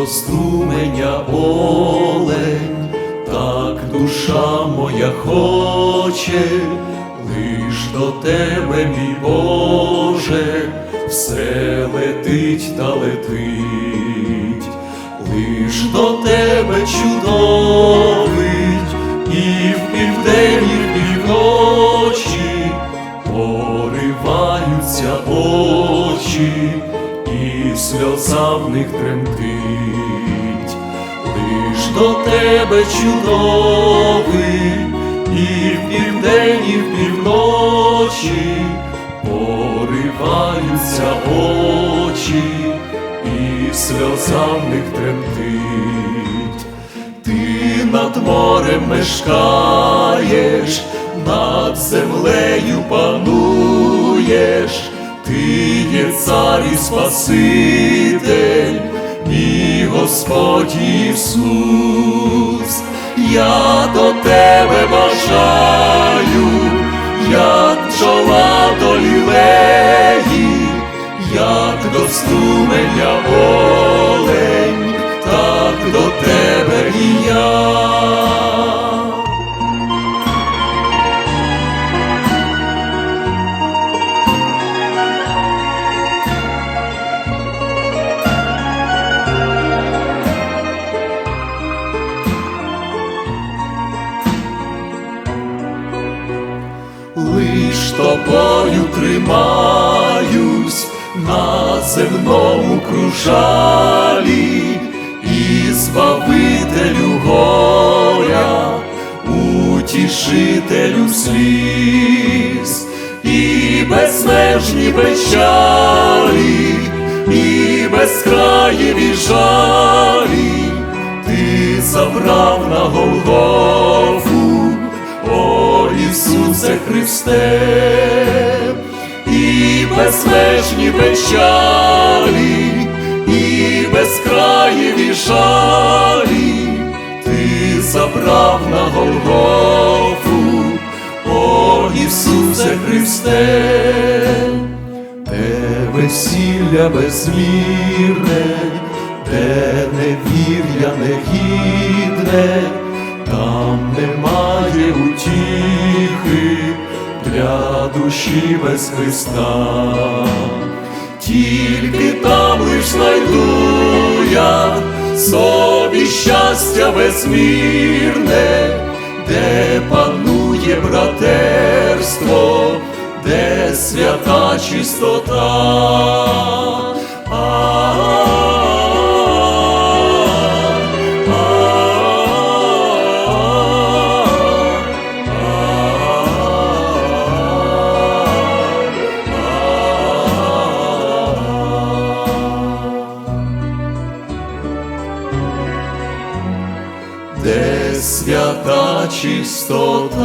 до струменя олень, так душа моя хоче, лиш до тебе, мій Боже, все летить та летить, лиш до тебе чудовить, і в південь, і в півночі пориваються очі, і сльоза в них тремтить, лиш до тебе чудовий, і в південь, і в півночі пориваються очі, і сльоза в них тремтить. Ти над морем мешкаєш, над землею пануєш, ти є цар і Спаситель, мій Господь Ісус, я до тебе бажаю, як бджола до лілеї, як до струменя тобою тримаюсь на земному кружалі і збавителю горя, утішителю сліз, і безмежні печалі, і безкраєві жалі, ти забрав на Голгофу, Ісусе Христе, і безмежні печалі, і безкраєві жалі, ти забрав на Голгофу, о Ісусе Христе, де весілля безмірне, де невір'я негідне, там немає утіхи для душі без Христа, тільки там лиш знайду я собі щастя безмірне, де панує братерство, де свята чистота. Свята чистота.